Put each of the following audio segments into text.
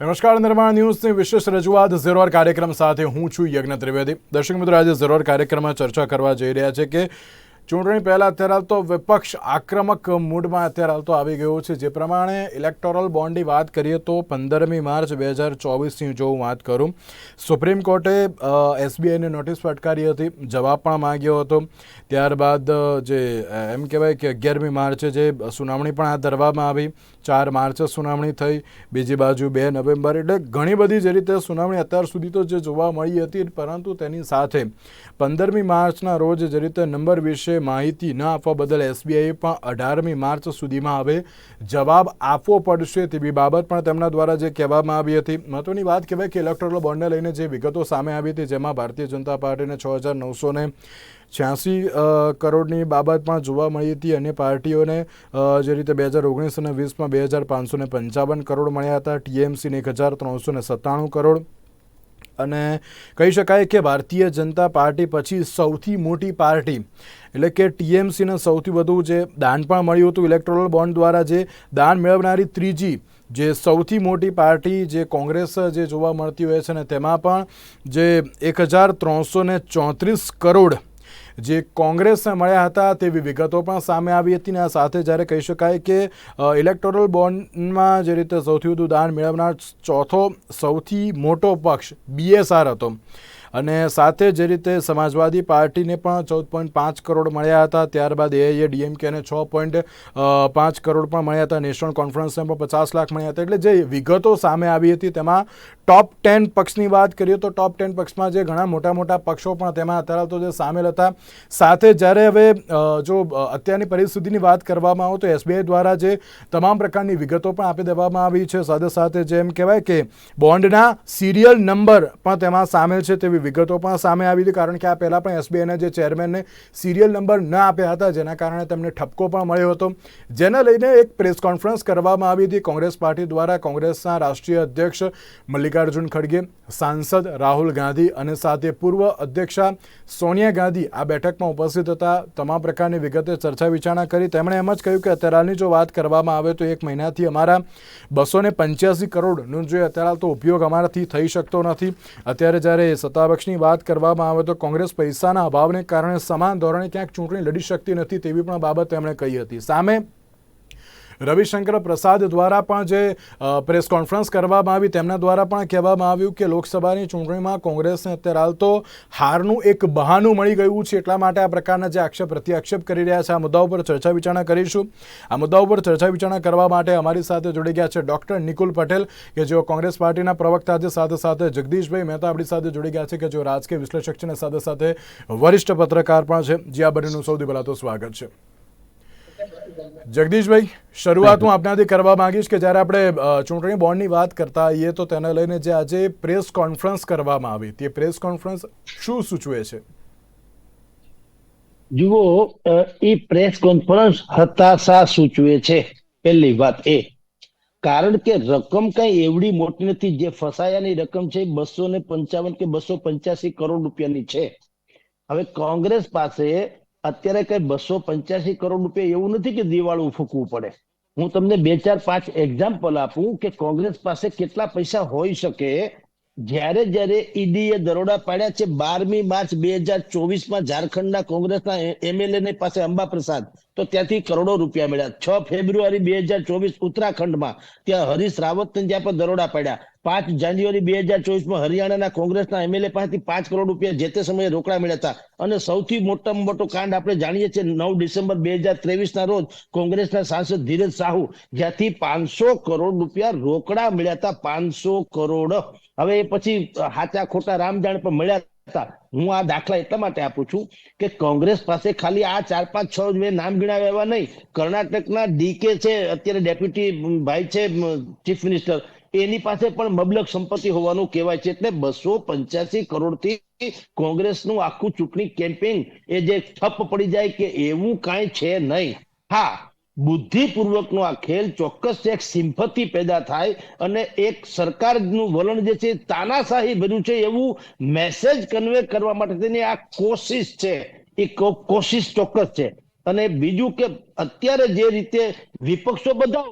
નમસ્કાર, નિર્માણ ન્યૂઝની વિશેષ રજૂઆત. ઝેરોર કાર્યક્રમ સાથે હું છું યજ્ઞ ત્રિવેદી. દર્શક મિત્રો, આજે ઝેરોર કાર્યક્રમમાં ચર્ચા કરવા જઈ રહ્યા છે કે ચૂંટણી પહેલાં અત્યારે હાલ તો વિપક્ષ આક્રમક મૂડમાં અત્યારે હાલ તો આવી ગયો છે. જે પ્રમાણે ઇલેક્ટોરલ બોન્ડની વાત કરીએ તો પંદરમી માર્ચ બે હજાર ચોવીસની જો હું વાત કરું, સુપ્રીમ કોર્ટે એસબીઆઈને નોટિસ ફટકારી હતી, જવાબ પણ માંગ્યો હતો. ત્યારબાદ જે એમ કહેવાય કે અગિયારમી માર્ચે જે સુનાવણી પણ હાથ ધરવામાં આવી, ચાર માર્ચે સુનાવણી થઈ, બીજી બાજુ બે નવેમ્બર એટલે ઘણી બધી જે રીતે સુનાવણી અત્યાર સુધી તો જે જોવા મળી હતી, પરંતુ તેની સાથે પંદરમી માર્ચના રોજ જે રીતે નંબર વિશે માહિતી ન આપવા બદલ એસબીઆઈએ પણ અઢારમી માર્ચ સુધીમાં હવે જવાબ આપવો પડશે તેવી બાબત પણ તેમના દ્વારા જે કહેવામાં આવી હતી. મહત્વની વાત કહેવાય કે ઇલેક્ટ્રોલ બોન્ડને લઈને જે વિગતો સામે આવી હતી, જેમાં ભારતીય જનતા પાર્ટીને છ હજાર નવસો ને છ્યાસી કરોડની બાબત પણ જોવા મળી હતી અન્ય પાર્ટીઓને જે રીતે બે હજાર ઓગણીસ અને વીસમાં બે હજાર પાંચસો પંચાવન કરોડ મળ્યા હતા. ટીએમસીને એક હજાર ત્રણસો સત્તાણું કરોડ અને કહી શકાય કે ભારતીય જનતા પાર્ટી પછી સૌથી મોટી પાર્ટી, એટલે કે ટીએમસીને સૌથી વધુ જે દાન પણ મળ્યું હતું ઇલેક્ટ્રોલ બોન્ડ દ્વારા જે દાન મેળવનારી ત્રીજી જે સૌથી મોટી પાર્ટી જે કોંગ્રેસ જે જોવા મળતી હોય છે ને તેમાં પણ જે એક હજાર ત્રણસો ચોત્રીસ કરોડ જે કોંગ્રેસને મળ્યા હતા તેવી વિગતો પણ સામે આવી હતી ને આ સાથે જ્યારે કહી શકાય કે ઇલેક્ટોરલ બોન્ડમાં જે રીતે સૌથી વધુ દાન મેળવનાર ચોથો, સૌથી મોટો પક્ષ બીએસઆર હતો. અને સાથે જે રીતે સમાજવાદી પાર્ટીને પણ ચૌદ પોઈન્ટ પાંચ કરોડ મળ્યા હતા. ત્યારબાદ એઆઈએ ડીએમકેને છ પોઈન્ટ પાંચ કરોડ પણ મળ્યા હતા. નેશનલ કોન્ફરન્સને પણ પચાસ લાખ મળ્યા હતા. એટલે જે વિગતો સામે આવી હતી તેમાં ટોપ ટેન પક્ષની વાત કરીએ તો ટોપ ટેન પક્ષમાં જે ઘણા મોટા મોટા પક્ષો પણ તેમાં અત્યારે તો જે સામેલ હતા. સાથે જ્યારે હવે જો અત્યારની પરિસ્થિતિની વાત કરવામાં આવે તો એસબીઆઈ દ્વારા જે તમામ પ્રકારની વિગતો પણ આપી દેવામાં આવી છે. સાથે સાથે જેમ કહેવાય કે બોન્ડના સિરિયલ નંબર પણ તેમાં સામેલ છે તેવી વિગતો પણ સામે આવી હતી, કારણ કે આ પહેલાં પણ એસબીઆઈના જે ચેરમેનને સિરિયલ નંબર ન આપ્યા હતા, જેના કારણે તેમને ઠપકો પણ મળ્યો હતો. જેને લઈને એક પ્રેસ કોન્ફરન્સ કરવામાં આવી હતી કોંગ્રેસ પાર્ટી દ્વારા કોંગ્રેસના રાષ્ટ્રીય અધ્યક્ષ મલ્લિકાર્જુન ખડગે, સાંસદ રાહુલ ગાંધી અને સાથે પૂર્વ અધ્યક્ષા સોનિયા ગાંધી આ બેઠકમાં ઉપસ્થિત હતા. તમામ પ્રકારની વિગતે ચર્ચા વિચારણા કરી. તેમણે એમ જ કહ્યું કે અત્યારની જો વાત કરવામાં આવે તો એક મહિનાથી અમારા બસો ને પંચ્યાસી કરોડનો જે અત્યારે તો ઉપયોગ અમારાથી થઈ શકતો નથી. અત્યારે જ્યારે સત્તાપક્ષની વાત કરવામાં આવે તો કોંગ્રેસ પૈસાના અભાવને કારણે સમાન ધોરણે ક્યાંક ચૂંટણી લડી શકતી નથી તેવી પણ બાબત તેમણે કહી હતી. સામે રવિશંકર પ્રસાદ દ્વારા પણ જે પ્રેસ કોન્ફરન્સ કરવામાં આવી, તેમના દ્વારા પણ કહેવામાં આવ્યું કે લોકસભાની ચૂંટણીમાં કોંગ્રેસને અત્યારે હાલ તો હારનું એક બહાનું મળી ગયું છે. એટલા માટે આ પ્રકારના જે આક્ષેપ, પ્રત્યાક્ષેપ કરી રહ્યા છે, આ મુદ્દા ઉપર ચર્ચા વિચારણા કરીશું. આ મુદ્દા ઉપર ચર્ચા વિચારણા કરવા માટે અમારી સાથે જોડી ગયા છે ડૉક્ટર નિકુલ પટેલ, કે જેઓ કોંગ્રેસ પાર્ટીના પ્રવક્તા છે. સાથે સાથે જગદીશભાઈ મહેતા આપણી સાથે જોડી ગયા છે, કે જેઓ રાજકીય વિશ્લેષક છે અને સાથે સાથે વરિષ્ઠ પત્રકાર પણ છે. જે આ બંનેનું સૌથી પહેલાં તો સ્વાગત છે. જગદીશભાઈ શરૂઆત હું આપનાથી કરવા માંગીશ કે જ્યારે આપણે ચૂંટણી બોન્ડની વાત કરતા આવીએ તો તેને લઈને જે આજે પ્રેસ કોન્ફરન્સ કરવામાં આવી તે પ્રેસ કોન્ફરન્સ શું સૂચવે છે? જુઓ એ પ્રેસ કોન્ફરન્સ હતાશા સૂચવે છે. પહેલી વાત એ. કારણ કે રકમ કઈ એવડી મોટી નથી જે ફસાયાની રકમ છે બસો ને પંચાવન કે બસો પંચ્યાસી કરોડ રૂપિયાની છે. હવે કોંગ્રેસ પાસે અત્યારે કઈ બસો પંચ્યાસી કરોડ રૂપિયા એવું નથી કે દિવાળું ફૂકવું પડે. હું તમને બે ચાર પાંચ એક્ઝામ્પલ આપું કે કોંગ્રેસ પાસે કેટલા પૈસા હોઈ શકે. જ્યારે જ્યારે ઈડી એ દરોડા પાડ્યા છે બારમી માર્ચ બે હજાર ચોવીસમાં ઝારખંડના કોંગ્રેસના એમએલએ પાસે અંબા પ્રસાદ તો ત્યાંથી કરોડો રૂપિયા મળ્યા. છ ફેબ્રુઆરી બે હજાર ચોવીસ ઉત્તરાખંડમાં ત્યાં હરીશ રાવતને જ્યાં પર દરોડા પડ્યા. પાંચ જાન્યુઆરી બે હજાર ચોવીસમાં હરિયાણાના કોંગ્રેસના એમએલએ પાસેથી પાંચ કરોડ રૂપિયા જે તે સમયે રોકડા મળ્યા હતા. અને સૌથી મોટામાં મોટો કાંડ આપણે જાણીએ છીએ નવ ડિસેમ્બર બે હજાર ત્રેવીસ ના રોજ કોંગ્રેસના સાંસદ ધીરજ સાહુ જ્યાંથી પાંચસો કરોડ રૂપિયા રોકડા મળ્યા હતા. પાંચસો કરોડ. હવે એ પછી હાચા ખોટા રામજાણ પણ મળ્યા હું આ દાખલા એટલા માટે આપું છું કે કોંગ્રેસ પાસે ખાલી આ ચાર, પાંચ, છ નામ ગણાવ્યા એવા નહીં. કર્ણાટકના ડીકે છે, અત્યારે ડેપ્યુટી ભાઈ છે ચીફ મિનિસ્ટર. એની પાસે પણ મબલક સંપત્તિ હોવાનું કહેવાય છે. એટલે બસો પંચ્યાસી કરોડથી કોંગ્રેસનું આખું ચૂંટણી કેમ્પેઇન એ જે ઠપ પડી જાય કે એવું કાંઈ છે નહીં. હા બુદ્ધિપૂર્વકનો આ ખેલ ચોક્કસ એક સિમ્પતિ પેદા થાય અને એક સરકારનું વલણ જે છે તાનાશાહી બન્યું છે એવું મેસેજ કન્વે કરવા માટે તેની આ કોશિશ છે. એ કોશિશ ચોક્કસ છે. અને બીજું કે અત્યારે જે રીતે વિપક્ષો બધા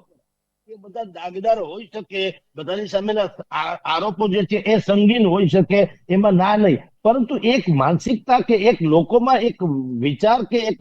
એ બધા દાગદાર હોઈ શકે, બધાની સામેના આરોપો જે છે એ સંગીન હોઈ શકે, એમાં ના નહીં. પરંતુ એક માનસિકતા કે એક લોકોમાં એક વિચાર કે એક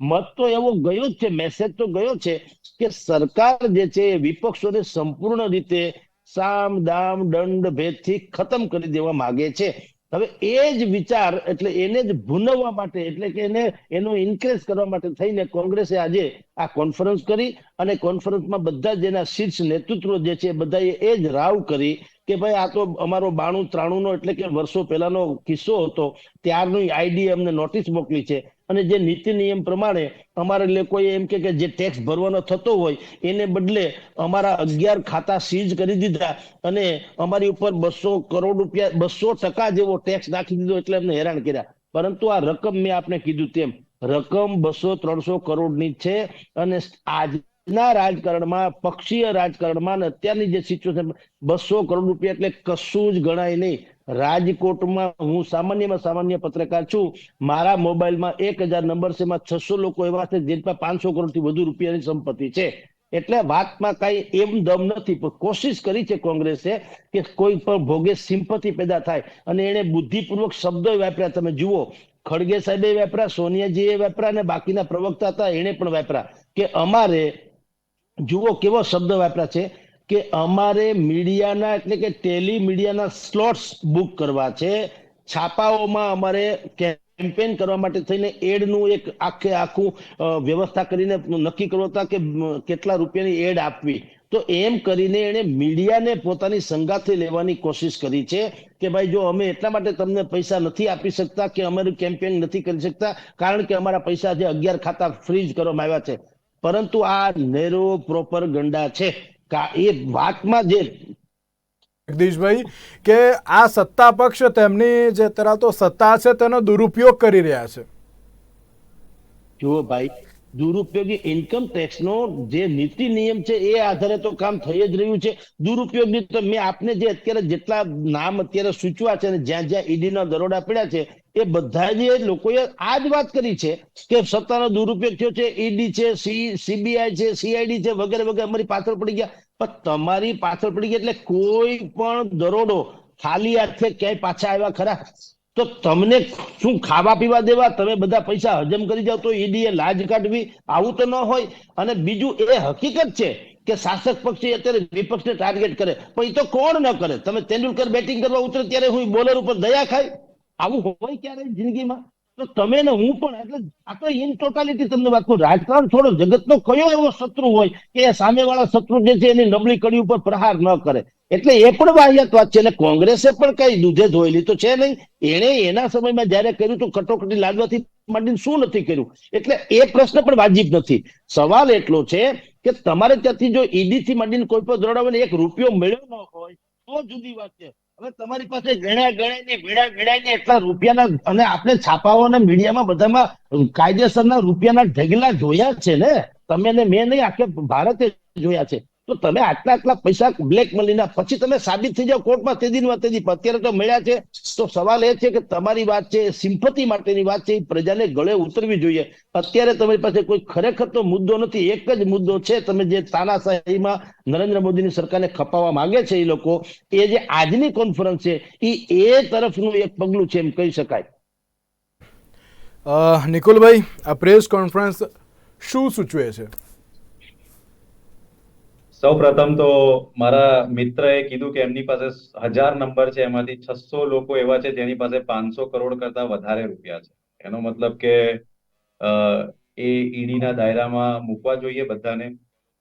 મત તો એવો ગયો જ છે મેસેજ તો ગયો છે કે સરકાર જે છે એ વિપક્ષોને સંપૂર્ણ રીતે સામ, દામ, દંડ, ભેદથી ખતમ કરી દેવા માંગે છે. હવે એ જ વિચાર એટલે એને જ ભૂનવવા માટે એટલે કે એને, એનો ઇન્કરેજ કરવા માટે થઈને કોંગ્રેસે આજે આ કોન્ફરન્સ કરી અને કોન્ફરન્સમાં બધા જ એના શીર્ષ નેતૃત્વ જે છે બધાએ એ જ રાવ કરી કે ભાઈ આ તો અમારો બાણું ત્રાણું નો એટલે કે વર્ષો પહેલાનો કિસ્સો હતો, ત્યારનું આઈડી અમને નોટિસ મોકલી છે. અને જે નીતિ નિયમ પ્રમાણે અમારે લોકોએ એમ કે જે ટેક્સ ભરવાનો થતો હોય, એને બદલે અમારા અગિયાર ખાતા સીઝ કરી દીધા અને અમારી ઉપર બસો કરોડ રૂપિયા, બસો ટકા જેવો ટેક્સ નાખી દીધો એટલે અમને હેરાન કર્યા. પરંતુ આ રકમ મેં આપને કીધું તેમ, રકમ બસો ત્રણસો કરોડની છે અને આજના રાજકારણમાં, પક્ષીય રાજકારણમાં અને અત્યારની જે સિચ્યુએશન બસો કરોડ રૂપિયા એટલે કશું જ ગણાય નહીં. રાજકોટમાં હું સામાન્યમાં સામાન્ય પત્રકાર છું. મારા મોબાઈલમાં એક હજાર નંબર છે, એમાં છસો લોકો એવા છે જેમાં પાંચસો કરોડથી વધુ રૂપિયાની સંપત્તિ છે. એટલે વાતમાં કઈ એમ દમ નથી, પણ કોશિશ કરી છે કોંગ્રેસે કે કોઈ પણ ભોગે સિમ્પતિ પેદા થાય. અને એને બુદ્ધિપૂર્વક શબ્દો વાપર્યા. તમે જુઓ, ખડગે સાહેબે વાપર્યા, સોનિયાજીએ વાપર્યા અને બાકીના પ્રવક્તા હતા એને પણ વાપર્યા. કે અમારે, જુઓ કેવો શબ્દ વાપર્યા છે. કે અમારે મીડિયાના એટલે કે ટેલી મીડિયાના સ્લોટ્સ બુક કરવા છે. છાપાઓમાં અમારે કેમ્પેન કરવા માટે થઈને એડનું એક આખે આખું વ્યવસ્થા કરીને નક્કી કરવો હતા કે કેટલા રૂપિયાની એડ આપવી. તો એમ કરીને એણે મીડિયાને પોતાની સંગાથે લેવાની કોશિશ કરી છે કે ભાઈ જો અમે એટલા માટે તમને પૈસા નથી આપી શકતા કે અમારું કેમ્પેન નથી કરી શકતા, કારણ કે અમારા પૈસા જે અગિયાર ખાતા ફ્રીજ કરવામાં આવ્યા છે. પરંતુ આ નેરો પ્રોપર ગંડા છે. એ વાતમાં જે જગદીશભાઈ કે આ સત્તા પક્ષ તેમની જે અત્યારે તો સત્તા છે તેનો દુરુપયોગ કરી રહ્યા છે. જુઓ ભાઈ દુરુપયોગી ઇન્કમ ટેક્સ નો જે નીતિ નિયમ છે એ આધારે તો કામ થઈ જ રહ્યું છે. દુરુપયોગની તો મેં આપને જે અત્યારે જેટલા નામ અત્યારે સૂચવા છે અને જ્યાં જ્યાં ઈડી ના દરોડા પડ્યા છે, એ બધા જે લોકોએ આ જ વાત કરી છે કે સત્તાનો દુરુપયોગ થયો છે, ઈડી છે, સી, સીબીઆઈ છે, સીઆઈડી છે, વગેરે વગેરે અમારી પાછળ પડી ગયા. પણ તમારી પાછળ પડી ગયા એટલે કોઈ પણ દરોડો ખાલી હાથે ક્યાંય પાછા આવ્યા ખરા? તો તમને શું ખાવા પીવા દેવા? તમે બધા પૈસા હજમ કરી જાવ તો ઈડીએ લાજ કાઢવી. આવું તો ન હોય. અને બીજું એ હકીકત છે કે શાસક પક્ષે અત્યારે વિપક્ષને ટાર્ગેટ કરે. પણ એ તો કોણ ન કરે? તમે તેંડુલકર બેટિંગ કરવા ઉતરે ત્યારે હું બોલર ઉપર દયા ખાય? આવું હોય ક્યારે જિંદગીમાં? તો તમે ને હું પણ એટલે આ તો ઇન ટોટાલિટી તમને વાત કરું, રાજકારણ છોડો, જગતનો કયો એવો શત્રુ હોય કે સામેવાળા શત્રુ જે છે એની નબળી કડી ઉપર પ્રહાર ન કરે. એટલે એ પણ વાહિયાત છે. અને કોંગ્રેસે પણ કઈ દૂધે ધોયેલી તો છે નહીં. એણે એના સમયમાં જયારે કર્યું તો કટોકટી લાદવાથી માંડીને શું નથી કર્યું? એટલે એ પ્રશ્ન પણ વાજિબ નથી. સવાલ એટલો છે કે તમારે ત્યાંથી જો ઈડી થી માંડીને કોઈ પણ દરોડાવે એક રૂપિયો મળ્યો ન હોય, તો જુદી વાત છે. હવે તમારી પાસે ગણ્યા, ગણાય ને ભેડા ગણાય ને એટલા રૂપિયાના અને આપણે છાપાઓ અને મીડિયામાં બધામાં કાયદેસરના રૂપિયાના ઢગલા જોયા છે ને? તમે ને મેં નહીં, આખે ભારતે જોયા છે. તો તમે આટલા આટલા પૈસા બ્લેક મનીના પછી તમે સાબિત થઈ જાઓ કોર્ટમાં તે દિન તે દિન. અત્યારે તો મળ્યા છે. તો સવાલ એ છે કે તમારી વાત છે સિમ્પતિ માટેની વાત છે, એ પ્રજાને ગળે ઉતરવી જોઈએ. અત્યારે તમારી પાસે કોઈ ખરેખર તો મુદ્દો નથી, એક જ મુદ્દો છે. તમે જે તાનાશાહીમાં નરેન્દ્ર મોદીની સરકારને ખપાવવા માંગે છે એ લોકો, એ જે આજની કોન્ફરન્સ છે એ એ તરફનું એક પગલું છે એમ કહી શકાય. નિકુલભાઈ, આ પ્રેસ કોન્ફરન્સ શું સૂચવે છે? સૌ પ્રથમ તો મારા મિત્રએ કીધું કે એમની પાસે હજાર નંબર છે, એમાંથી છસો લોકો એવા છે જેની પાસે પાંચસો કરોડ કરતા વધારે રૂપિયા છે. એનો મતલબ કે એ ઈડીના દાયરામાં મૂકવા જોઈએ બધાને,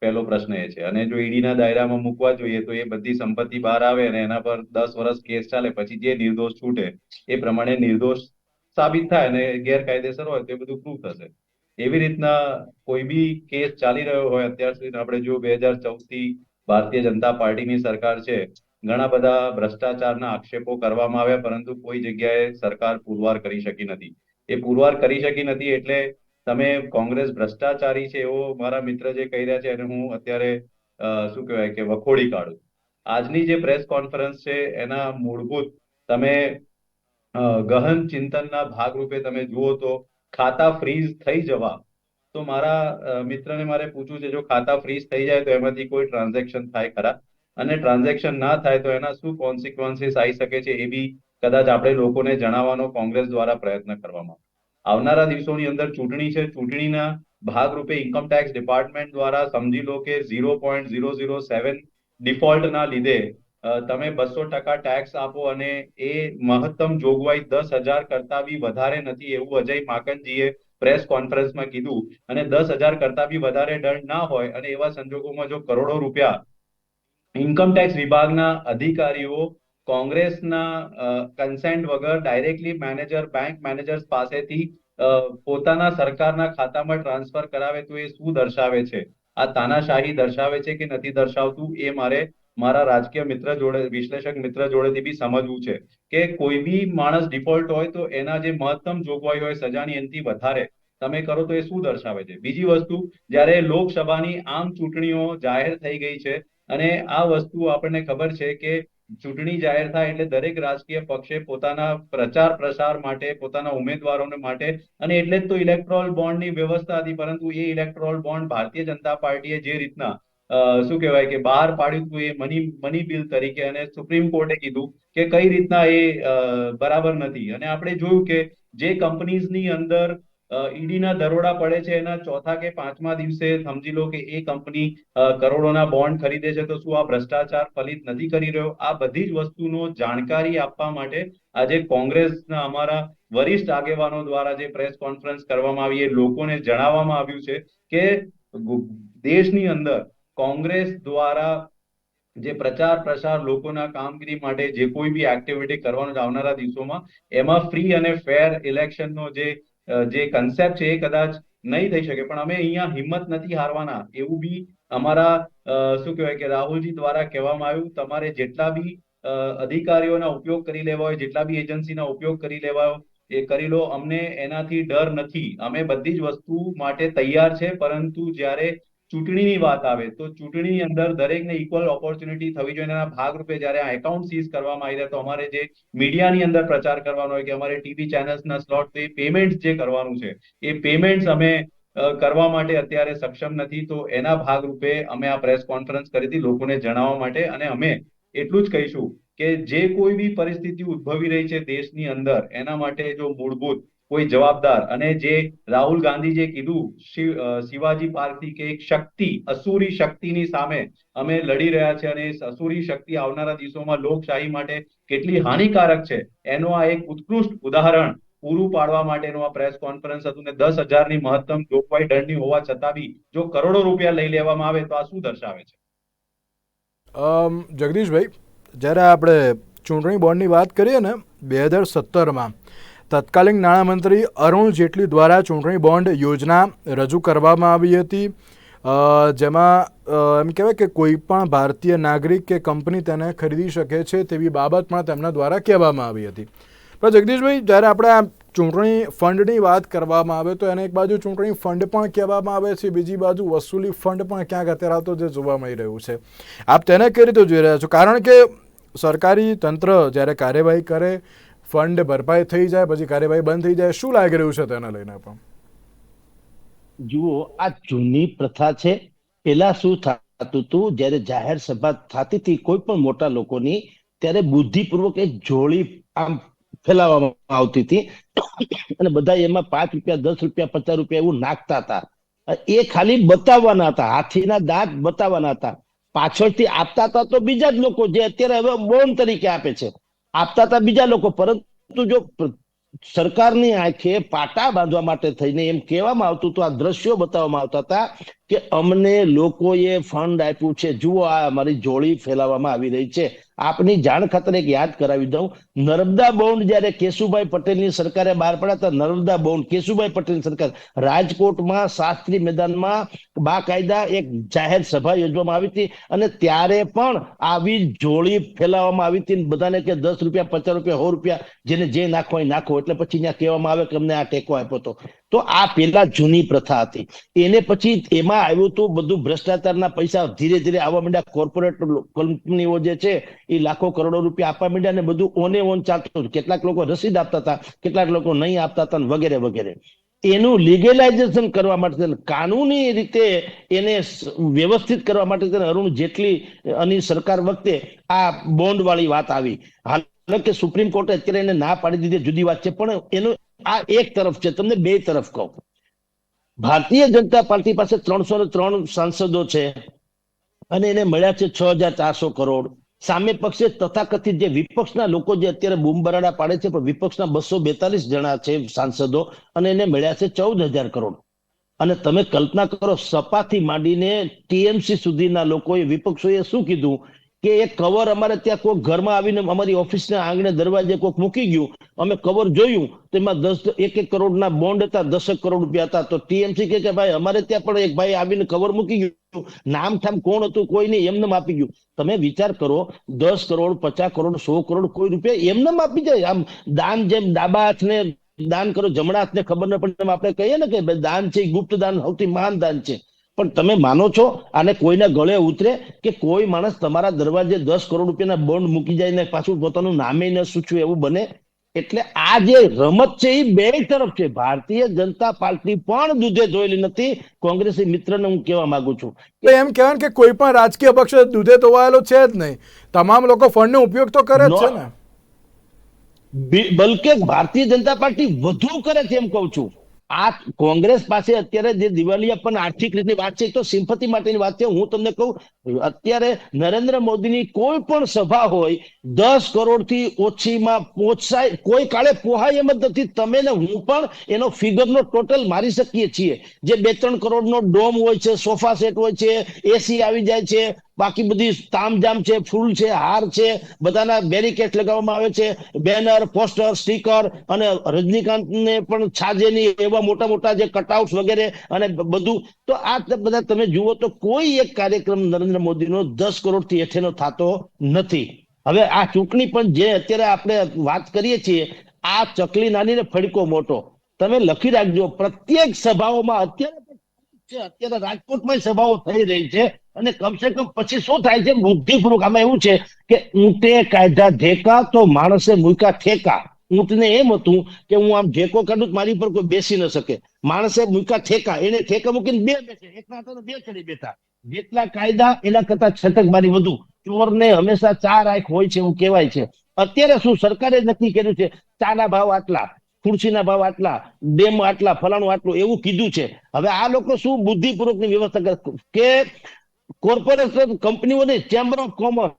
પહેલો પ્રશ્ન એ છે. અને જો ઈડીના દાયરામાં મૂકવા જોઈએ તો એ બધી સંપત્તિ બહાર આવે અને એના પર દસ વર્ષ કેસ ચાલે, પછી જે નિર્દોષ છૂટે, એ પ્રમાણે નિર્દોષ સાબિત થાય અને ગેરકાયદેસર હોય તો એ બધું પ્રૂફ થશે. એવી રીતના કોઈ બી કેસ ચાલી રહ્યો હોય અત્યાર સુધી આપણે જો બે હજાર ચૌદથી ભારતીય જનતા પાર્ટીની સરકાર છે, ઘણા બધા ભ્રષ્ટાચારના આક્ષેપો કરવામાં આવ્યા, પરંતુ કોઈ જગ્યાએ સરકાર પુરવાર કરી શકી નથી. એ પુરવાર કરી શકી નથી એટલે તમે કોંગ્રેસ ભ્રષ્ટાચારી છે એવો મારા મિત્ર જે કહી રહ્યા છે એને હું અત્યારે શું કહેવાય કે વખોડી કાઢું. આજની જે પ્રેસ કોન્ફરન્સ છે એના મૂળભૂત તમે ગહન ચિંતનના ભાગરૂપે તમે જુઓ તો ખાતા ફ્રીઝ થઈ જવા. તો મારા મિત્રને મારે પૂછવું છે, જો ખાતા ફ્રીઝ થઈ જાય તો એમાંથી કોઈ ટ્રાન્ઝેક્શન થાય ખરા? અને ટ્રાન્ઝેક્શન ના થાય તો એના શું કોન્સિક્વન્સીસ આવી શકે છે એ બી કદાચ આપણે લોકોને જણાવવાનો કોંગ્રેસ દ્વારા પ્રયત્ન કરવામાં. આવનારા દિવસોની અંદર ચૂંટણી છે, ચૂંટણીના ભાગરૂપે ઇન્કમ ટેક્સ ડિપાર્ટમેન્ટ દ્વારા સમજી લો કે zero point zero zero seven ડિફોલ્ટના લીધે તમે બસો ટકા ટેક્સ આપો અને એ મહત્તમ જોગવાઈ દસ હજાર કરતા બી વધારે નથી એવું અજય માકનજીએ પ્રેસ કોન્ફરન્સમાં કીધું. અને દસ હજાર કરતા બી વધારે દંડ ના હોય અને એવા સંજોગોમાં જો કરોડો રૂપિયા ઇન્કમ ટેક્સ વિભાગના અધિકારીઓ, કોંગ્રેસના કન્સેન્ટ વગર ડાયરેક્ટલી મેનેજર બેંક મેનેજર્સ પાસેથી પોતાના સરકારના ખાતામાં ટ્રાન્સફર કરાવે તો એ શું દર્શાવે છે? આ તાનાશાહી દર્શાવે છે કે નથી દર્શાવતું? એ મારે મારા રાજકીય મિત્ર જોડે, વિશ્લેષક મિત્ર જોડેથી બી સમજવું છે કે કોઈ બી માણસ ડિફોલ્ટ હોય તો એના જે મહત્તમ જોગવાઈ હોય, સજાની એનથી વધારે. તમે કરો તો એ શું દર્શાવે છે? બીજી વસ્તુ, જ્યારે લોકસભાની આમ ચૂંટણીઓ જાહેર થઈ ગઈ છે અને આ વસ્તુ આપણને ખબર છે કે ચૂંટણી જાહેર થાય એટલે દરેક રાજકીય પક્ષે પોતાના પ્રચાર પ્રસાર માટે, પોતાના ઉમેદવારોને માટે અને એટલે જ તો ઇલેક્ટ્રોલ બોન્ડની વ્યવસ્થા હતી, પરંતુ એ ઇલેક્ટ્રોલ બોન્ડ ભારતીય જનતા પાર્ટીએ જે રીતના શું કહેવાય કે બહાર પાડ્યું હતું એ મની મની બિલ તરીકે અને સુપ્રીમ કોર્ટે કીધું કે કઈ રીતના એ બરાબર નથી. અને આપણે જોયું કે જે કંપનીઝની અંદર ઈડીના દરોડા પડે છે, એના ચોથા કે પાંચમા દિવસે સમજી લો કે એ કંપની કરોડોના બોન્ડ ખરીદે છે, તો શું આ ભ્રષ્ટાચાર ફલિત નથી કરી રહ્યો? આ બધી જ વસ્તુનો જાણકારી આપવા માટે આજે કોંગ્રેસના અમારા વરિષ્ઠ આગેવાનો દ્વારા જે પ્રેસ કોન્ફરન્સ કરવામાં આવી એ લોકોને જણાવવામાં આવ્યું છે કે દેશની અંદર કોંગ્રેસ દ્વારા જે પ્રચાર પ્રસાર લોકોના કામગીરી માટે જે કોઈ બી એક્ટિવિટી કરવાનું આવનારા દિવસોમાં, એમાં ફ્રી અને ફેર ઇલેક્શનનો જે જે કન્સેપ્ટ છે એ કદાચ નહીં થઈ શકે. પણ અમે અહીંયા હિંમત નથી હારવાના. એવું બી અમારા શું કહેવાય કે રાહુલજી દ્વારા કહેવામાં આવ્યું, તમારે જેટલા બી અધિકારીઓના ઉપયોગ કરી લેવા હોય, જેટલા બી એજન્સીના ઉપયોગ કરી લેવા એ કરી લો. અમને એનાથી ડર નથી. અમે બધી જ વસ્તુ માટે તૈયાર છે, પરંતુ જ્યારે ચૂંટણીની વાત આવે તો ચૂંટણીની અંદર દરેકને ઇક્વલ ઓપોર્ચ્યુનિટી થવી જોઈએ એના ભાગરૂપે જ્યારે આ એકાઉન્ટ સીઝ કરવામાં આવી રહ્યા, તો અમારે જે મીડિયાની અંદર પ્રચાર કરવાનો હોય કે અમારે ટીવી ચેનલ્સના સ્લોટ એ પેમેન્ટ જે કરવાનું છે, એ પેમેન્ટ અમે કરવા માટે અત્યારે સક્ષમ નથી. તો એના ભાગરૂપે અમે આ પ્રેસ કોન્ફરન્સ કરી હતી લોકોને જણાવવા માટે અને અમે એટલું જ કહીશું કે જે કોઈ બી પરિસ્થિતિ ઉદ્ભવી રહી છે દેશની અંદર, એના માટે જો મૂળભૂત કોઈ જવાબદાર. અને જે રાહુલ ગાંધીજીએ કીધું શિવ અ, શિવાજી પાર્કથી કે એક શક્તિ અસુરી શક્તિની સામે અમે લડી રહ્યા છે અને અસુરી શક્તિ આવનારા દિવસોમાં લોકશાહી માટે કેટલી હાનિકારક છે એનો આ એક ઉત્કૃષ્ટ ઉદાહરણ પૂરું પાડવા માટેનું આ પ્રેસ કોન્ફરન્સ હતું ને દસ હજારની મહત્તમ જોગવાઈ દંડની હોવા છતાં બી જો કરોડો રૂપિયા લઈ લેવામાં આવે તો આ શું દર્શાવે છે? જગદીશભાઈ જ્યારે આપણે ચૂંટણી બોન્ડની વાત કરીએ ને બે હજાર સત્તરમાં તત્કાલીન નાણામંત્રી અરુણ જેટલી દ્વારા ચૂંટણી બોન્ડ યોજના રજૂ કરવામાં આવી હતી. જેમાં એમ કહેવાય કે કોઈ પણ ભારતીય નાગરિક કે કંપની તેને ખરીદી શકે છે તેવી બાબત પણ તેમના દ્વારા કહેવામાં આવી હતી. પણ જગદીશભાઈ, જ્યારે આપણે આ ચૂંટણી ફંડની વાત કરવામાં આવે તો એને એક બાજુ ચૂંટણી ફંડ પણ કહેવામાં આવે છે, બીજી બાજુ વસૂલી ફંડ પણ ક્યાંક અત્યારે આવતો જે જોવા મળી રહ્યું છે. આપ તેને કઈ રીતે જોઈ રહ્યા છો? કારણ કે સરકારી તંત્ર જ્યારે કાર્યવાહી કરે ફંડ ભરપાઈ થઈ જાય, પછી કાર્યવાહી બંધ થઈ જાય. શું લાગી રહ્યું છે તેના લઈને પણ? જુઓ, આ જૂની પ્રથા છે. પેલા શું થતું હતું જ્યારે જાહેર સભા થતી હતી, કોઈ પણ મોટા લોકોની, ત્યારે બુદ્ધિપૂર્વક એક જોડી આમ ફેલાવવામાં આવતી હતી. અને બધા એમાં પાંચ રૂપિયા, દસ રૂપિયા, પચાસ રૂપિયા એવું નાખતા હતા. એ ખાલી બતાવવાના હતા. હાથીના દાંત બતાવવાના હતા. પાછળથી આપતા હતા તો બીજા જ લોકો જે અત્યારે હવે બોન તરીકે આપે છે. આપતા હતા બીજા લોકો, પરંતુ જો સરકારની આંખે પાટા બાંધવા માટે થઈને એમ કહેવામાં આવતું હતું આ દ્રશ્યો બતાવવામાં આવતા હતા કે અમને લોકોએ ફંડ આપ્યું છે. જુઓ, આ અમારી જોડી ફેલાવવામાં આવી રહી છે. આપની જાણ ખાતર એક યાદ કરાવી દઉં. નર્મદા બોન્ડ જ્યારે કેશુભાઈ પટેલની સરકારે બહાર પડ્યા હતા, નર્મદા બોન્ડ, કેશુભાઈ પટેલની સરકાર. રાજકોટમાં શાસ્ત્રી મેદાનમાં બાકાયદા એક જાહેર સભા યોજવામાં આવી હતી અને ત્યારે પણ આવી જોડી ફેલાવવામાં આવી હતી બધાને કે દસ રૂપિયા, પચાસ રૂપિયા, સો રૂપિયા જેને જે નાખો એ નાખો. એટલે પછી ત્યાં કહેવામાં આવે કે અમને આ ટેકો આપ્યો હતો. તો આ પેલા જૂની પ્રથા હતી. એને પછી એમાં આવ્યું તો બધું ભ્રષ્ટાચારના પૈસા ધીરે ધીરે આવવા માંડ્યા. કોર્પોરેટ કંપનીઓ જે છે, એ લાખો કરોડો રૂપિયા આપવા માંડ્યા ને બધું ઓને ઓન ચાલતું કેટલાક લોકો રસીદ આપતા હતા, કેટલાક લોકો નહીં આપતા હતા વગેરે વગેરે. એનું લીગલાઇઝેશન કરવા માટે કાનૂની રીતે એને વ્યવસ્થિત કરવા માટે અરુણ જેટલી અને સરકાર વખતે આ બોન્ડ વાળી વાત આવી. હાલ કે સુપ્રીમ કોર્ટે અત્યારે એને ના પાડી દીધી, જુદી વાત છે. પણ એનું આ એક તરફ છે, તમને બે તરફ કહું. ભારતીય જનતા પાર્ટી પાસે ત્રણસો ને ત્રણ સાંસદો છે અને એને મળ્યા છે છ હજાર ચારસો કરોડ. સામે પક્ષે તથાકથિત જે વિપક્ષના લોકો જે અત્યારે બૂમબરાડા પાડે છે, પણ વિપક્ષના બસો બેતાલીસ જણા છે સાંસદો અને એને મળ્યા છે ચૌદ હજાર કરોડ. અને તમે કલ્પના કરો, સપાથી માંડીને ટીએમસી સુધીના લોકોએ, વિપક્ષોએ શું કીધું? કે એક કવર અમારે ત્યાં કોઈ ઘરમાં આવીને અમારી ઓફિસના આંગણે દરવાજે કોઈક મૂકી ગયું, અમે કવર જોયું, તો એમાં દસ, એક એક કરોડના બોન્ડ હતા, દસેક કરોડ રૂપિયા હતા. તો ટીએમસી કે કે ભાઈ, અમારે ત્યાં પણ એક ભાઈ આવીને કવર મૂકી ગયું. નામ ઠામ કોણ હતું, કોઈ નહીં, એમને આપી ગયું. તમે વિચાર કરો, દસ કરોડ, પચાસ કરોડ, સો કરોડ, કોઈ રૂપિયા એમને આપી જાય. આમ દાન જેમ ડાબા હાથને દાન કરો, જમણા હાથને ખબર ન પડે આપણે કહીએ ને કે ભાઈ, દાન છે, ગુપ્ત દાન, સૌથી મહાન દાન છે. પણ તમે માનો છો આને કોઈના ગળે ઉતરે કે કોઈ માણસ તમારા દરવાજે દસ કરોડ રૂપિયાના બોન્ડ મૂકી જાય ને પાછું પોતાનું નામે ન સૂચવે એવું બને? એટલે આ જે રમત છે એ બે તરફ છે. ભારતીય જનતા પાર્ટી પણ દૂધે ધોયેલી નથી. કોંગ્રેસી મિત્રને હું કહેવા માંગુ છું એમ કહેવાય કે કોઈ પણ રાજકીય પક્ષ દૂધે ધોવાયેલો છે જ નહીં. તમામ લોકો ફંડનો ઉપયોગ તો કરે જ છે ને બલકે ભારતીય જનતા પાર્ટી વધુ કરે છે એમ કહું છું. આ કોંગ્રેસ પાસે અત્યારે જે દિવાલિયા પણ આર્થિક રીતની વાત છે તો સિમ્પતિ માટેની વાત છે. હું તમને કહું, અત્યારે નરેન્દ્ર મોદીની કોઈ પણ સભા હોય, દસ કરોડથી ઓછીમાં પોસાય, કોઈ કાળે પોહાય એમ જ નથી. તમે ને હું પણ એનો ફિગરનો ટોટલ મારી શકીએ છીએ. જે બે ત્રણ કરોડનો ડોમ હોય છે, સોફા સેટ હોય છે, એસી આવી જાય છે બાકી બધી તામજામ છે, ફૂલ છે, હાર છે, બધાના બેરિકેટ લગાવવામાં આવે છે. બેનર, પોસ્ટર, સ્ટીકર અને રજનીકાંતને પણ છાજેની એવા મોટા મોટા જે કટઆઉટ વગેરે અને બધું. તો આ બધા તમે જુઓ તો કોઈ એક કાર્યક્રમ નરેન્દ્ર મોદીનો દસ કરોડથી હેઠેનો થતો નથી. હવે આ ચૂંટણી પણ જે અત્યારે આપણે વાત કરીએ છીએ, આ ચકલી નાની ને ફડકો મોટો. તમે લખી રાખજો, પ્રત્યેક સભાઓમાં અત્યારે અત્યારે રાજકોટમાં સભાઓ થઈ રહી છે. અને કમસે કમ પછી શું થાય છે? બુદ્ધિપૂર્વક આમાં એવું છે કે ઊંટે કાયદા ઢેકા તો માણસે મૂકા ઠેકા. ઊંટને એમ હતું કે હું આમ ઢેકો કાઢું મારી પર કોઈ બેસી ન શકે. માણસે મૂકા ઠેકા. એને ઠેકા મૂકીને બે બેસે. એકના હતા બે ચડી બેઠા. જેટલા કાયદા, એના કરતા છટકબારી વધુ. ચોરને હંમેશા ચાર આંખ હોય છે એવું કહેવાય છે. અત્યારે શું સરકારે નક્કી કર્યું છે? ચાના ભાવ આટલા, ખુરશીના ભાવ આટલા, ડેમ આટલા, ફલાણું આટલું એવું કીધું છે. હવે આ લોકો શું બુદ્ધિપૂર્વકની વ્યવસ્થા કે કોર્પોરેશન કંપનીઓની ચેમ્બર ઓફ કોમર્સ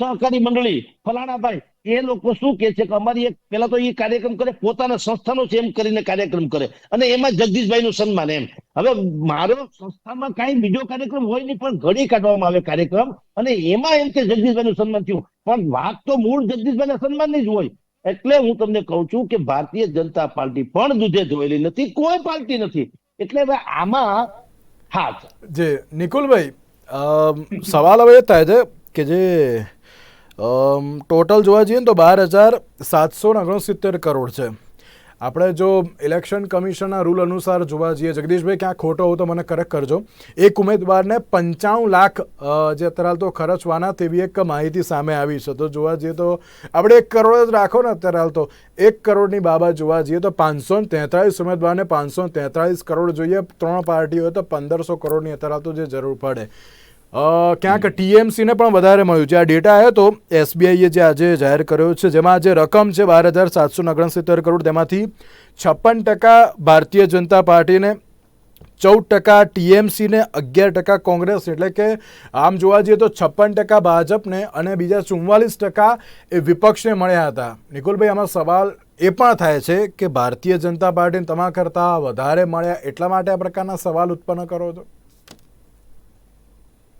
સહકારી મંડળી ફલાણા ભાઈ એ લોકો શું કે છે કે અમારી એક પેલા તો એ કાર્યક્રમ કરે, પોતાના સંસ્થાનો છે એમ કરીને કાર્યક્રમ કરે. અને એમાં જગદીશભાઈ નું સન્માન એમ. હવે મારો સંસ્થામાં કાંઈ બીજો કાર્યક્રમ હોય નહીં, પણ ઘડી કાઢવામાં આવે કાર્યક્રમ. અને એમાં એમ કે જગદીશભાઈ નું સન્માન થયું. પણ વાત તો મૂળ જગદીશભાઈ સન્માનની જ હોય. એટલે હું તમને કહું છું કે ભારતીય જનતા પાર્ટી પણ દૂધે ધોયેલી નથી, કોઈ પાર્ટી નથી. એટલે હવે આમાં હા જે નિકુલભાઈ સવાલ હવે એ થાય છે કે જે ટોટલ જોવા જઈએ ને તો બાર હજાર સાતસો ઓગણસિત્તેર કરોડ છે. આપણે જો ઇલેક્શન કમિશનના રૂલ અનુસાર જોવા જઈએ, જગદીશભાઈ ક્યાં ખોટો હોય તો મને કરેક્ટ કરજો. એક ઉમેદવારને પંચાણું લાખ જે અત્યારે તો ખર્ચવાના તેવી એક માહિતી સામે આવી છે. તો જોવા જઈએ તો આપણે એક કરોડ જ રાખો ને અત્યારે તો. એક કરોડની બાબત જોવા જઈએ તો પાંચસો તેત્રાળીસ ઉમેદવારને પાંચસો તેત્રાળીસ કરોડ જોઈએ. ત્રણ પાર્ટી હોય તો પંદરસો કરોડની અત્યારે તો જે જરૂર પડે. ક્યાંક ટીએમસીને પણ વધારે મળ્યું છે. આ ડેટા આવ્યો તો એસબીઆઈએ જે આજે જાહેર કર્યો છે, જેમાં જે રકમ છે બાર હજાર સાતસો ઓગણસિત્તેર કરોડ. તેમાંથી છપ્પન ટકા ભારતીય જનતા પાર્ટીને, ચૌદ ટકા ટીએમસીને અગિયાર ટકા કોંગ્રેસ. એટલે કે આમ જોવા જઈએ તો છપ્પન ટકા ભાજપને અને બીજા ચુમ્માલીસ ટકા એ વિપક્ષને મળ્યા હતા. નિકુલભાઈ, આમાં સવાલ એ પણ થાય છે કે ભારતીય જનતા પાર્ટીને તમા કરતાં વધારે મળ્યા એટલા માટે આ પ્રકારના સવાલ ઉત્પન્ન કરો છો?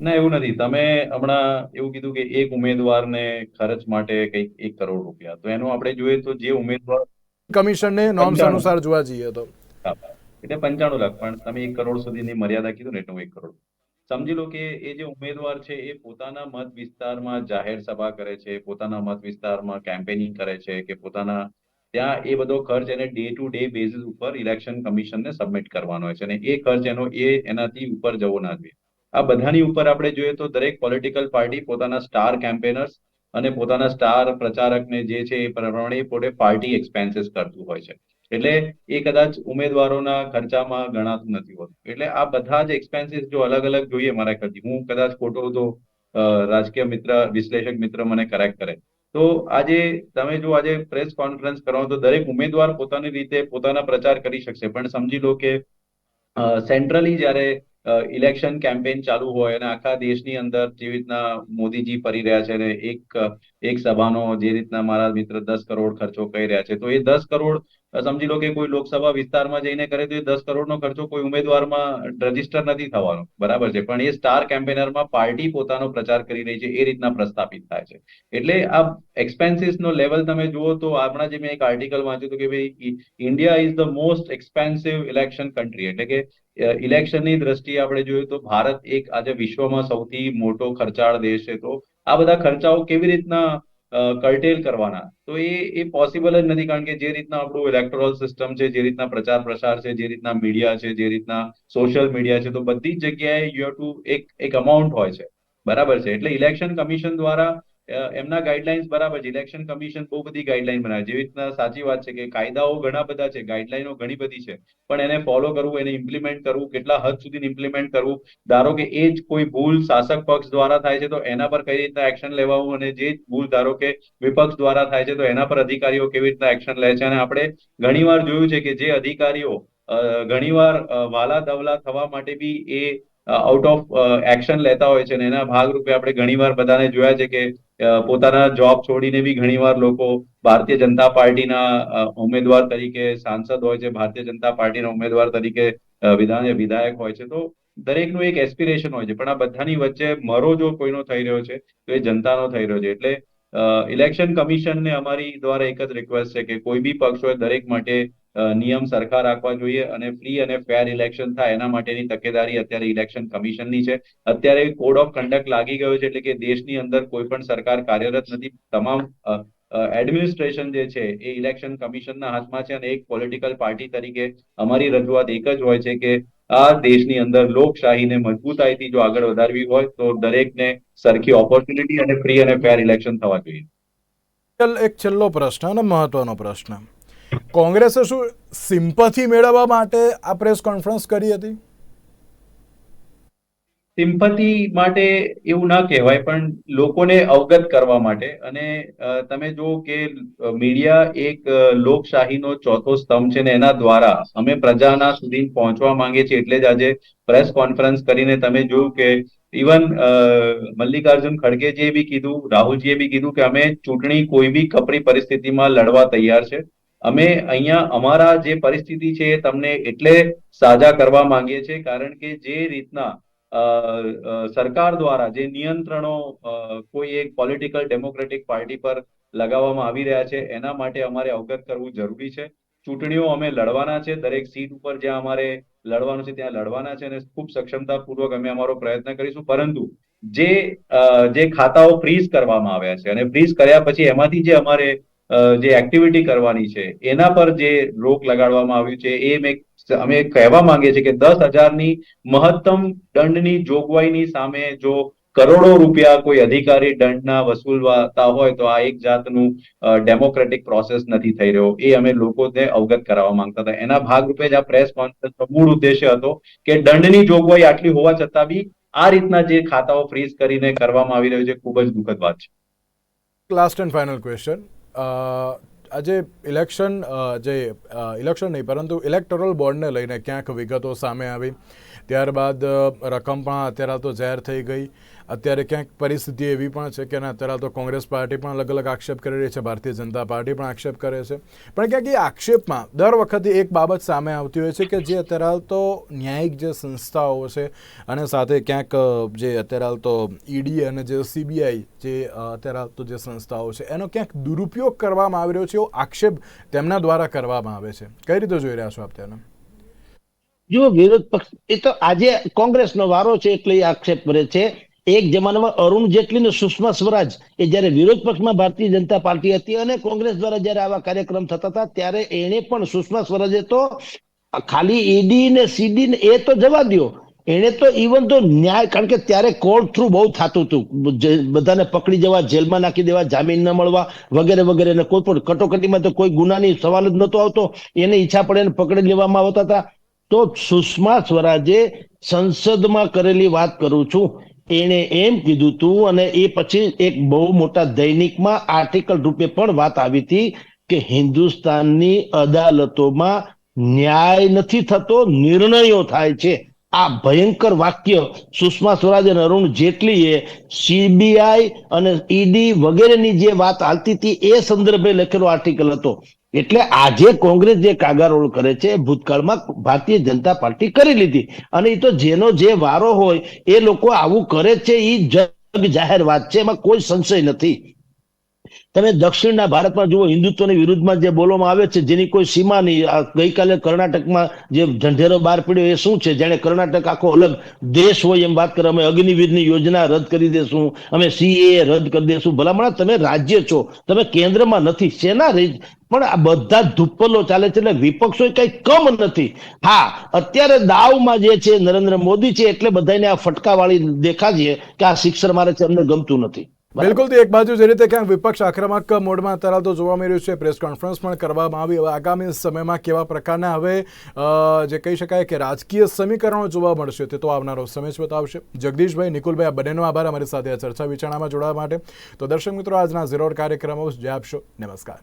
ના એવું નથી. તમે હમણાં એવું કીધું કે એક ઉમેદવારને ખર્ચ માટે કંઈક એક કરોડ રૂપિયા. તો એનું આપણે જોઈએ તો જે ઉમેદવાર કમિશનને નોર્મ્સ અનુસાર જોવા જઈએ તો. એટલે પંચાણું લાખ. પણ તમે એક કરોડ સુધીની મર્યાદા કીધું ને એટલે એક કરોડ. સમજી લો કે એ જે ઉમેદવાર છે એ પોતાના મત વિસ્તારમાં જાહેર સભા કરે છે પોતાના મત વિસ્તારમાં કેમ્પેનિંગ કરે છે કે પોતાના ત્યાં એ બધો ખર્ચ એને ડે ટુ ડે બેઝિસ ઉપર ઇલેક્શન કમિશનને સબમિટ કરવાનો હોય છે. અને એ ખર્ચ એનો એ એનાથી ઉપર જવો ના જોઈએ. આ બધાની ઉપર આપણે જોઈએ તો દરેક પોલિટિકલ પાર્ટી પોતાના સ્ટાર કેમ્પેનર્સ અને પોતાના સ્ટાર પ્રચારકને જે છે એ પ્રમાણે પોતે પાર્ટી એક્સપેન્સીસ કરતું હોય છે. એટલે એ કદાચ ઉમેદવારોના ખર્ચામાં ગણાતું નથી હોતું. એટલે આ બધા જ એક્સપેન્સીસ જો અલગ અલગ જોઈએ મારા ખ્યાલથી, હું કદાચ ખોટો તો રાજકીય મિત્ર, વિશ્લેષક મિત્ર મને કરેક્ટ કરે. તો આજે તમે જો આજે પ્રેસ કોન્ફરન્સ કરો તો દરેક ઉમેદવાર પોતાની રીતે પોતાના પ્રચાર કરી શકશે. પણ સમજી લો કે સેન્ટ્રલી જ્યારે ઇલેક્શન કેમ્પેન ચાલુ હોય અને આખા દેશની અંદર જેવી રીતના મોદીજી ફરી રહ્યા છે અને એક એક સભાનો જે રીતના મારા મિત્ર દસ કરોડ ખર્ચો કહી રહ્યા છે. તો એ દસ કરોડ સમજી લો કે કોઈ લોકસભા વિસ્તારમાં જઈને કરે તો એ દસ કરોડનો ખર્ચો કોઈ ઉમેદવારમાં રજિસ્ટર નથી થવાનો. બરાબર છે. પણ એ સ્ટાર કેમ્પેનરમાં પાર્ટી પોતાનો પ્રચાર કરી રહી છે. એ રીતના પ્રસ્થાપિત થાય છે. એટલે આ એક્સપેન્સીસનો લેવલ તમે જુઓ તો આપણા જે મેં એક આર્ટિકલ વાંચ્યું હતું કે ભાઈ India is the most expensive election country એટલે કે ઇલેક્શનની દ્રષ્ટિએ આપણે જોયું તો ભારત એક આજે વિશ્વમાં સૌથી મોટો ખર્ચાળ દેશ છે. તો આ બધા ખર્ચાઓ કેવી રીતના કર્ટેલ કરવાના. તો એ એ પોસિબલ જ નથી કારણ કે જે રીતના આપણું ઇલેક્ટોરલ સિસ્ટમ છે, જે રીતના પ્રચાર પ્રસાર છે, જે રીતના મીડિયા છે, જે રીતના સોશિયલ મીડિયા છે, તો બધી જ જગ્યાએ યુ ટુ એક એક અમાઉન્ટ હોય છે. બરાબર છે? એટલે ઇલેક્શન કમિશન દ્વારા એમના ગાઈડલાઇન્સ બરાબર છે. ઇલેક્શન કમિશન બહુ બધી ગાઈડલાઇન બનાવે જેવી રીતના સાચી વાત છે કે કાયદાઓ ઘણા બધા છે ગાઈડલાઈનો ઘણી બધી છે. પણ એને ફોલો કરવું, એને ઇમ્પ્લિમેન્ટ કરવું, કેટલા હદ સુધી ઇમ્પ્લિમેન્ટ કરવું, ધારો કે એ જ કોઈ ભૂલ શાસક પક્ષ દ્વારા થાય છે તો એના પર કઈ રીતના એક્શન લેવાવું અને જે ભૂલ ધારો કે વિપક્ષ દ્વારા થાય છે તો એના પર અધિકારીઓ કેવી રીતના એક્શન લે છે અને આપણે ઘણીવાર જોયું છે કે જે અધિકારીઓ ઘણીવાર વાલા દવલા થવા માટે બી એ આઉટ ઓફ એક્શન લેતા હોય છે અને એના ભાગરૂપે આપણે ઘણીવાર બધાને જોયા છે કે પોતાના જોબ છોડીને બી ઘણીવાર લોકો ભારતીય જનતા પાર્ટીના ઉમેદવાર તરીકે સાંસદ હોય છે, ભારતીય જનતા પાર્ટીના ઉમેદવાર તરીકે વિધાન, વિધાયક હોય છે. તો દરેકનું એક એસ્પિરેશન હોય છે. પણ આ બધાની વચ્ચે મરો જો કોઈનો થઈ રહ્યો છે, તો એ જનતાનો થઈ રહ્યો છે. એટલે ઇલેક્શન કમિશનને અમારી દ્વારા એક જ રિક્વેસ્ટ છે કે કોઈ બી પક્ષ હોય દરેક માટે નિયમ સરખા રાખવા જોઈએ અને ફ્રી અને ફેર ઇલેક્શન થાય એના માટેની તકેદારી અત્યારે ઇલેક્શન કમિશનની છે. અત્યારે કોડ ઓફ કન્ડક્ટ લાગી ગયો છે એટલે કે દેશની અંદર કોઈ પણ સરકાર કાર્યરત નથી. તમામ એડમિનિસ્ટ્રેશન જે છે એ ઇલેક્શન કમિશનના હાથમાં છે અને એક પોલિટિકલ પાર્ટી તરીકે અમારી રજૂઆત એક જ હોય છે કે આ દેશની અંદર લોકશાહીને મજબૂતાઈથી જો આગળ વધારવી હોય તો દરેકને સરખી ઓપોર્ચ્યુનિટી અને ફ્રી અને ફેર ઇલેક્શન થવા જોઈએ. એક છેલ્લો પ્રશ્ન અને મહત્વનો પ્રશ્ન. કોંગ્રેસે શું સિમ્પથી મેળવવા માટે આ પ્રેસ કોન્ફરન્સ કરી હતી? સિમ્પથી માટે એવું ના કહેવાય, પણ લોકોને અવગત કરવા માટે. અને તમે જો કે મીડિયા એક લોકશાહીનો ચોથો સ્તંભ છે ને એના દ્વારા અમે પ્રજાના સુધી પહોંચવા માંગીએ છીએ. એટલે જ આજે પ્રેસ કોન્ફરન્સ કરીને તમે જોયું કે ઇવન મલ્લિકાર્જુન ખડગેજીએ બી કીધું, રાહુલજીએ બી કીધું કે અમે ચૂંટણી કોઈ બી કપરી પરિસ્થિતિમાં લડવા તૈયાર છે. અમે અહીંયા અમારા જે પરિસ્થિતિ છે તમને એટલે સાજા કરવા માંગીએ છીએ, કારણ કે જે રીતના સરકાર દ્વારા જે નિયંત્રણો કોઈ એક પોલિટિકલ ડેમોક્રેટિક પાર્ટી પર લગાવવામાં આવી રહ્યા છે, એના માટે અમારે અવગત કરવું જરૂરી છે. ચૂંટણીઓ અમે લડવાના છે, દરેક સીટ ઉપર જ્યાં અમારે લડવાનું છે ત્યાં લડવાના છે અને ખૂબ સક્ષમતાપૂર્વક અમે અમારો પ્રયત્ન કરીશું. પરંતુ જે જે ખાતાઓ ફ્રીઝ કરવામાં આવ્યા છે અને ફ્રીઝ કર્યા પછી એમાંથી જે અમારે જે એક્ટિવિટી કરવાની છે, એના પર જે રોક લગાડવામાં આવ્યું છે, એ મેં અમે કહેવા માંગીએ છીએ કે દસ હજારની મહત્તમ દંડની જોગવાઈની સામે જો કરોડો રૂપિયા કોઈ અધિકારી દંડના વસૂલવાતા હોય તો આ એક જાતનું ડેમોક્રેટિક પ્રોસેસ નથી થઈ રહ્યો. એ અમે લોકોને અવગત કરાવવા માંગતા હતા. એના ભાગરૂપે જ આ પ્રેસ કોન્ફરન્સનો મૂળ ઉદ્દેશ્ય હતો કે દંડની જોગવાઈ આટલી હોવા છતાં બી આ રીતના જે ખાતાઓ ફ્રીઝ કરીને કરવામાં આવી રહ્યું છે, ખૂબ જ દુઃખદ વાત છે. લાસ્ટ એન્ડ ફાઇનલ ક્વેશ્ચન આજે ઇલેક્શન જે ઇલેક્શન નહીં પરંતુ ઇલેક્ટોરલ બોર્ડને લઈને ક્યાંક વિગતો સામે આવી. ત્યારબાદ રકમ પણ અત્યારે તો જાહેર થઈ ગઈ. અત્યારે ક્યાંક પરિસ્થિતિ એવી પણ છે કે અત્યારે તો કોંગ્રેસ પાર્ટી પણ અલગ અલગ આક્ષેપ કરી રહી છે, ભારતીય જનતા પાર્ટી પણ આક્ષેપ કરે છે. પણ ક્યાંક એ આક્ષેપમાં દર વખતે એક બાબત સામે આવતી હોય છે કે જે અત્યારે તો ન્યાયિક જે સંસ્થાઓ છે અને સાથે ક્યાંક જે અત્યારે તો ઈડી અને જે સીબીઆઈ જે અત્યારે તો જે સંસ્થાઓ છે, એનો ક્યાંક દુરુપયોગ કરવામાં આવી રહ્યો છે એવો આક્ષેપ તેમના દ્વારા કરવામાં આવે છે. કઈ રીતે જોઈ રહ્યા છો આપ તેને? જો વિરોધ પક્ષ, એ તો આજે કોંગ્રેસનો વારો છે એટલે આક્ષેપ કરે છે. એક જમાનામાં અરુણ જેટલી ને સુષ્મા સ્વરાજ, એ જ્યારે વિરોધ પક્ષમાં ભારતીય જનતા પાર્ટી હતી અને કોંગ્રેસ દ્વારા જ્યારે આવા કાર્યક્રમ થતા હતા, ત્યારે એણે પણ સુષ્મા સ્વરાજે તો ખાલી ઈડી ને સીડી ને એ તો જવા દો એને તો ઇવન તો ન્યાય, કારણ કે ત્યારે કોર્ટ થ્રુ બહુ થતું હતું. બધાને પકડી જવા, જેલમાં નાખી દેવા, જામીન ન મળવા, વગેરે વગેરે. કોઈ પણ કટોકટીમાં તો કોઈ ગુનાની સવાલ જ નહોતો આવતો. એને ઈચ્છા પડે પકડી લેવામાં આવતા હતા. તો સુષ્મા સ્વરાજે સંસદમાં કરેલી વાત કરું છું. એણે એમ કીધું હતું અને એ પછી એક બહુ મોટા દૈનિકમાં આર્ટિકલ રૂપે પણ વાત આવી હતી કે હિન્દુસ્તાનની અદાલતોમાં ન્યાય નથી થતો, નિર્ણયો થાય છે. આ ભયંકર વાક્ય સુષ્મા સ્વરાજ અને અરુણ જેટલીએ સીબીઆઈ અને ઈડી વગેરેની જે વાત હાલતી હતી એ સંદર્ભે લખેલો આર્ટિકલ હતો. એટલે આજે કોંગ્રેસ જે કાગારોળ કરે છે, ભૂતકાળમાં ભારતીય જનતા પાર્ટી કરી લીધી. અને એ તો જેનો જે વારો હોય, એ લોકો આવું કરે છે એ જગ જાહેર વાત છે, એમાં કોઈ સંશય નથી. તમે દક્ષિણના ભારતમાં જુઓ, હિન્દુત્વની વિરુદ્ધમાં જે બોલવામાં આવે છે, જેની કોઈ સીમા નહીં ગઈકાલે કર્ણાટકમાં જે ઢંઢેરો બહાર પડ્યો એ શું છે? જેને કર્ણાટક આખો અલગ દેશ હોય એમ વાત કરે, અમે અગ્નિવીરની યોજના રદ કરી દેશું, અમે સીએ રદ કરી દેશું. ભલામણા, તમે રાજ્ય છો, તમે કેન્દ્રમાં નથી, શેના પણ આ બધા ધુપ્પલો ચાલે છે એટલે વિપક્ષો કઈ કમ નથી. હા, અત્યારે દાવમાં જે છે નરેન્દ્ર મોદી છે, એટલે બધાને આ ફટકાવાળી દેખાડીએ કે આ શિક્ષણ મારે છે, અમને ગમતું નથી. બિલકુલ, તો એક બાજુ જે રીતે ક્યાંક વિપક્ષ આક્રમક મોડમાં અત્યારે જોવા મળી રહ્યું છે, પ્રેસ કોન્ફરન્સ પણ કરવામાં આવી. હવે આગામી સમયમાં કેવા પ્રકારના હવે જે કહી શકાય કે રાજકીય સમીકરણો જોવા મળશે તે તો આવનારો સમય જ બતાવશે. જગદીશભાઈ, નિકુલભાઈ, આ બંનેનો આભાર અમારી સાથે આ ચર્ચા વિચારણામાં જોડાવા માટે. તો દર્શક મિત્રો, આજના ઝીરો કાર્યક્રમો જે આપશો. નમસ્કાર.